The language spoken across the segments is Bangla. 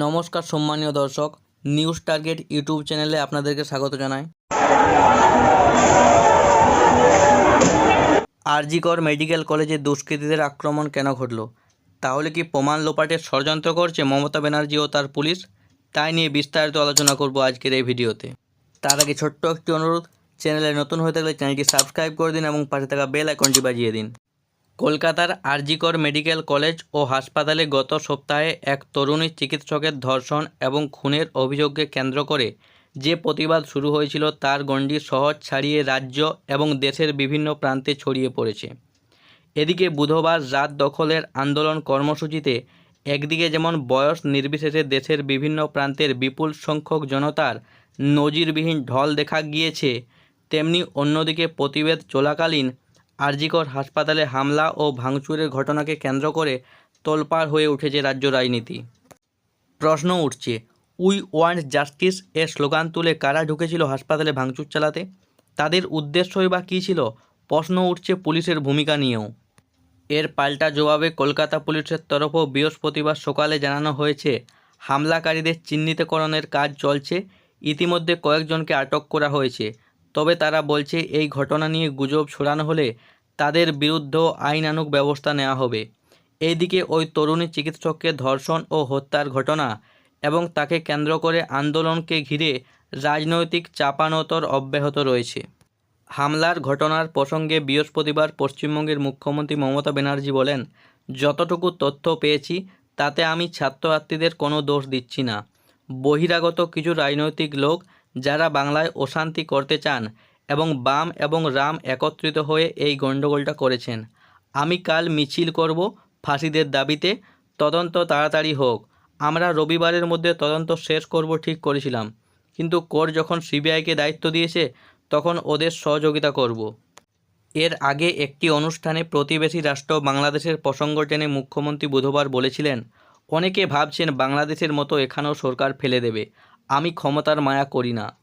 নমস্কার সম্মানীয় দর্শক, নিউজ টার্গেট ইউটিউব চ্যানেলে আপনাদেরকে স্বাগত জানাই। আরজিকর মেডিকেল কলেজে দুষ্কৃতীদের আক্রমণ কেন ঘটল? তাহলে কি প্রমাণ লোপাটের ষড়যন্ত্র করছে মমতা ব্যানার্জি ও তার পুলিশ? তাই নিয়ে বিস্তারিত আলোচনা করব আজকের এই ভিডিওতে। তার আগে ছোট্ট একটি অনুরোধ, চ্যানেলে নতুন হয়ে থাকলে চ্যানেলটি সাবস্ক্রাইব করে দিন এবং পাশে থাকা বেল আইকনটি বাজিয়ে দিন। কলকাতার আরজিকর মেডিকেল কলেজ ও হাসপাতালে গত সপ্তাহে এক তরুণী চিকিৎসকের ধর্ষণ এবং খুনের অভিযোগকে কেন্দ্র করে যে প্রতিবাদ শুরু হয়েছিল তার গণ্ডি শহর ছাড়িয়ে রাজ্য এবং দেশের বিভিন্ন প্রান্তে ছড়িয়ে পড়েছে। এদিকে বুধবার রাত দখলের আন্দোলন কর্মসূচিতে একদিকে যেমন বয়স নির্বিশেষে দেশের বিভিন্ন প্রান্তের বিপুল সংখ্যক জনতার নজিরবিহীন ঢল দেখা গিয়েছে, তেমনি অন্যদিকে প্রতিবেদ চলাকালীন আরজিকর হাসপাতালে হামলা ও ভাঙচুরের ঘটনাকে কেন্দ্র করে তোলপাড় হয়ে উঠেছে রাজ্য রাজনীতি। প্রশ্ন উঠছে, উই ওয়ান্ট জাস্টিস এর স্লোগান তুলে কারা ঢুকেছিল হাসপাতালে ভাঙচুর চালাতে? তাদের উদ্দেশ্যই বা কী ছিল? প্রশ্ন উঠছে পুলিশের ভূমিকা নিয়েও। এর পাল্টা জবাবে কলকাতা পুলিশের তরফও বৃহস্পতিবার সকালে জানানো হয়েছে, হামলাকারীদের চিহ্নিতকরণের কাজ চলছে। ইতিমধ্যে কয়েকজনকে আটক করা হয়েছে। তবে তারা বলছে, এই ঘটনা নিয়ে গুজব ছড়ানো হলে তাদের বিরুদ্ধেও আইনানুগ ব্যবস্থা নেওয়া হবে। এইদিকে ওই তরুণী চিকিৎসককে ধর্ষণ ও হত্যার ঘটনা এবং তাকে কেন্দ্র করে আন্দোলনকে ঘিরে রাজনৈতিক চাপানোতর অব্যাহত রয়েছে। হামলার ঘটনার প্রসঙ্গে বৃহস্পতিবার পশ্চিমবঙ্গের মুখ্যমন্ত্রী মমতা ব্যানার্জি বলেন, যতটুকু তথ্য পেয়েছি, তাতে আমি ছাত্রছাত্রীদের কোনো দোষ দিচ্ছি না। বহিরাগত কিছু রাজনৈতিক লোক যারা বাংলায় অশান্তি করতে চান এবং বাম এবং রাম একত্রিত হয়ে এই গণ্ডগোলটা করেছেন। আমি কাল মিছিল করব ফাঁসিদের দাবিতে। তদন্ত তাড়াতাড়ি হোক। আমরা রবিবারের মধ্যে তদন্ত শেষ করব ঠিক করেছিলাম। কিন্তু কোর্ট যখন সিবিআইকে দায়িত্ব দিয়েছে, তখন ওদের সহযোগিতা করব। এর আগে একটি অনুষ্ঠানে প্রতিবেশী রাষ্ট্র বাংলাদেশের প্রসঙ্গ টেনে মুখ্যমন্ত্রী বুধবার বলেছিলেন, অনেকে ভাবছেন বাংলাদেশের মতো এখানেও সরকার ফেলে দেবে। আমি ক্ষমতার মায়া করি না।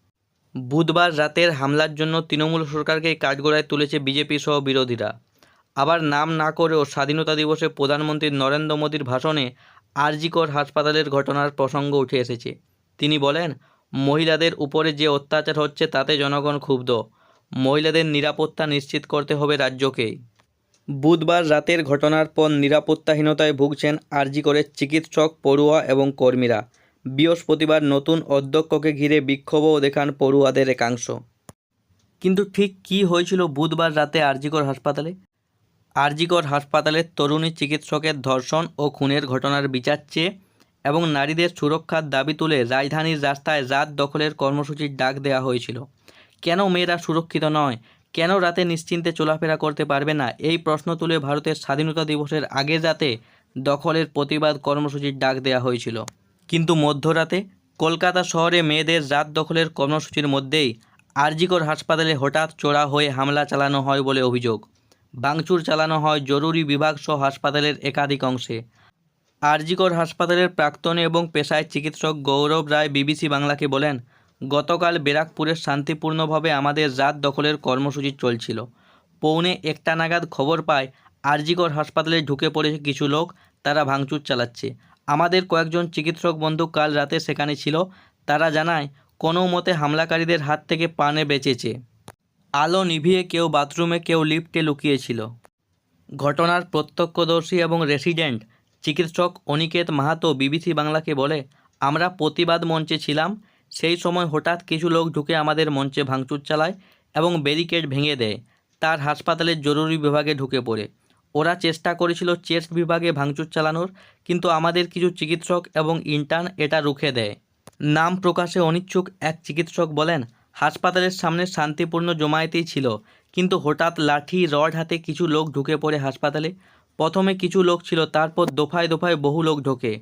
বুধবার রাতের হামলার জন্য তৃণমূল সরকারকে কাঠগড়ায় তুলেছে বিজেপি সহ বিরোধীরা। আবার নাম না করেও স্বাধীনতা দিবসে প্রধানমন্ত্রী নরেন্দ্র মোদীর ভাষণে আরজিকর হাসপাতালের ঘটনার প্রসঙ্গ উঠে এসেছে। তিনি বলেন, মহিলাদের উপরে যে অত্যাচার হচ্ছে তাতে জনগণ ক্ষুব্ধ। মহিলাদের নিরাপত্তা নিশ্চিত করতে হবে রাজ্যকে। বুধবার রাতের ঘটনার পর নিরাপত্তাহীনতায় ভুগছেন আরজি করে চিকিৎসক, পড়ুয়া এবং কর্মীরা। বৃহস্পতিবার নতুন অধ্যক্ষকে ঘিরে বিক্ষোভও দেখান পড়ুয়াদের একাংশ। কিন্তু ঠিক কী হয়েছিল বুধবার রাতে আরজিকর হাসপাতালে? আরজিকর হাসপাতালের তরুণী চিকিৎসকের ধর্ষণ ও খুনের ঘটনার বিচার চেয়ে এবং নারীদের সুরক্ষার দাবি তুলে রাজধানীর রাস্তায় রাত দখলের কর্মসূচির ডাক দেওয়া হয়েছিল। কেন মেয়েরা সুরক্ষিত নয়? কেন রাতে নিশ্চিন্তে চলাফেরা করতে পারবে না? এই প্রশ্ন তুলে ভারতের স্বাধীনতা দিবসের আগে রাতে দখলের প্রতিবাদ কর্মসূচির ডাক দেওয়া হয়েছিল। কিন্তু মধ্যরাতে কলকাতা শহরে মেয়েদের রাত দখলের কর্মসূচির মধ্যেই আরজিকর হাসপাতালে হঠাৎ চোরা হয়ে হামলা চালানো হয় বলে অভিযোগ। ভাঙচুর চালানো হয় জরুরি বিভাগ সহ হাসপাতালের একাধিক অংশে। আরজিকর হাসপাতালের প্রাক্তন এবং পেশায় চিকিৎসক গৌরব রায় বিবিসি বাংলাকে বলেন, গতকাল ব্যারাকপুরের শান্তিপূর্ণভাবে আমাদের রাত দখলের কর্মসূচি চলছিল। পৌনে একটা নাগাদ খবর পায়, আরজিকর হাসপাতালে ঢুকে পড়েছে কিছু লোক, তারা ভাঙচুর চালাচ্ছে। আমাদের কয়েকজন চিকিৎসক বন্ধু কাল রাতে সেখানে ছিল। তারা জানায়, কোনো মতে হামলাকারীদের হাত থেকে প্রাণে বেঁচেছে। আলো নিভিয়ে কেউ বাথরুমে, কেউ লিফটে লুকিয়েছিল। ঘটনার প্রত্যক্ষদর্শী এবং রেসিডেন্ট চিকিৎসক অনিকেত মাহাতো বিবিসি বাংলাকে বলে, আমরা প্রতিবাদ মঞ্চে ছিলাম। সেই সময় হঠাৎ কিছু লোক ঢুকে আমাদের মঞ্চে ভাঙচুর চালায় এবং ব্যারিকেড ভেঙে দেয়। তার হাসপাতালের জরুরি বিভাগে ঢুকে পড়ে। ওরা চেষ্টা করেছিল চেস্ট বিভাগে ভাঙচুর চালানোর, কিন্তু আমাদের কিছু চিকিৎসক এবং ইন্টার্ন এটা রুখে দেয়। নাম প্রকাশে অনিচ্ছুক এক চিকিৎসক বলেন, হাসপাতালের সামনে শান্তিপূর্ণ জমায়েতেই ছিল, কিন্তু হঠাৎ লাঠি, রড হাতে কিছু লোক ঢুকে পড়ে হাসপাতালে। প্রথমে কিছু লোক ছিল, তারপর দফায় দফায় বহু লোক ঢোকে।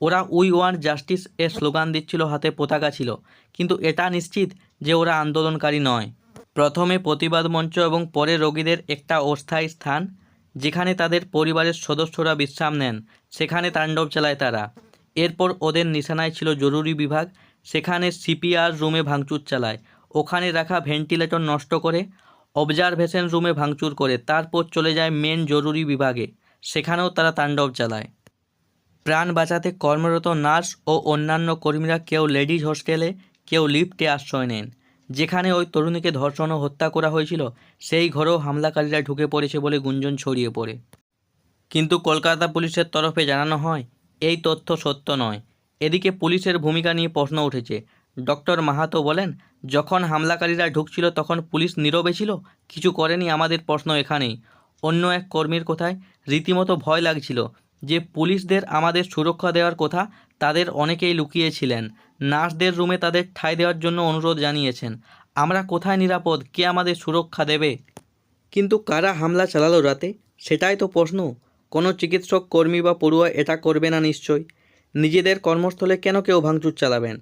ওরা উই ওয়ান জাস্টিস এর স্লোগান দিচ্ছিল, হাতে পতাকা ছিল, কিন্তু এটা নিশ্চিত যে ওরা আন্দোলনকারী নয়। প্রথমে প্রতিবাদ মঞ্চ এবং পরে রোগীদের একটা অস্থায়ী স্থান যেখানে তাদের পরিবারের সদস্যরা বিশ্রাম নেন, সেখানে তাণ্ডব চালায় তারা। এরপর ওদের নিশানায় ছিল জরুরি বিভাগ, সেখানে সিপিআর রুমে ভাঙচুর চালায়। ওখানে রাখা ভেন্টিলেটর নষ্ট করে, অবজারভেশন রুমে ভাঙচুর করে, তারপর চলে যায় মেন জরুরি বিভাগে। সেখানেও তারা তাণ্ডব চালায়। প্রাণ বাঁচাতে কর্মরত নার্স ও অন্যান্য কর্মীরা কেউ লেডিজ হোস্টেলে, কেউ লিফটে আশ্রয় নেন। যেখানে ওই তরুণীকে ধর্ষণ ও হত্যা করা হয়েছিল, সেই ঘরেও হামলাকারীরা ঢুকে পড়েছে বলে গুঞ্জন ছড়িয়ে পড়ে। কিন্তু কলকাতা পুলিশের তরফে জানানো হয়, এই তথ্য সত্য নয়। এদিকে পুলিশের ভূমিকা নিয়ে প্রশ্ন উঠেছে। ডক্টর মাহাতো বলেন, যখন হামলাকারীরা ঢুকছিল তখন পুলিশ নীরবে ছিল, কিছু করেনি আমাদের প্রশ্ন এখানেই। অন্য এক কর্মীর কথায়, রীতিমতো ভয় লাগছিল যে পুলিশদের আমাদের সুরক্ষা দেওয়ার কথা তাদের অনেকেই লুকিয়েছিলেন। নার্সদের রুমে তাদের ঠাঁই দেওয়ার জন্য অনুরোধ জানিয়েছেন। আমরা কোথায় নিরাপদ? কে আমাদের সুরক্ষা দেবে? কিন্তু কারা হামলা চালালো রাতে? সেটাই তো প্রশ্ন। কোনো চিকিৎসক, কর্মী বা পড়ুয়া এটা করবে না নিশ্চয়। নিজেদের কর্মস্থলে কেন কেউ ভাঙচুর চালাবেন?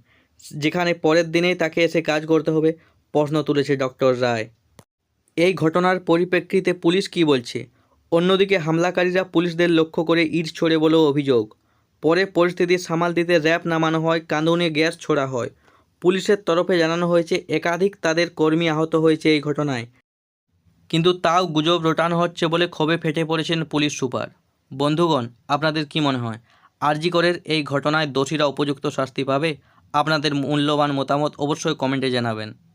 যেখানে পরের দিনেই তাকে এসে কাজ করতে হবে, প্রশ্ন তুলেছে ডক্টর রায়। এই ঘটনার পরিপ্রেক্ষিতে পুলিশ কি বলছে? অন্যদিকে হামলাকারীরা পুলিশদের লক্ষ্য করে ইট ছোড়ে বলেও অভিযোগ। পরে পরিস্থিতি সামাল দিতে র্যাব নামানো হয়, কাঁদুনে গ্যাস ছোড়া হয়। পুলিশের তরফে জানানো হয়েছে, একাধিক তাদের কর্মী আহত হয়েছে এই ঘটনায়। কিন্তু তাও গুজব রটানো হচ্ছে বলে ক্ষোভে ফেটে পড়েছেন পুলিশ সুপার। বন্ধুগণ, আপনাদের কি মনে হয়? আরজি করের এই ঘটনায় দোষীরা উপযুক্ত শাস্তি পাবে? আপনাদের মূল্যবান মতামত অবশ্যই কমেন্টে জানাবেন।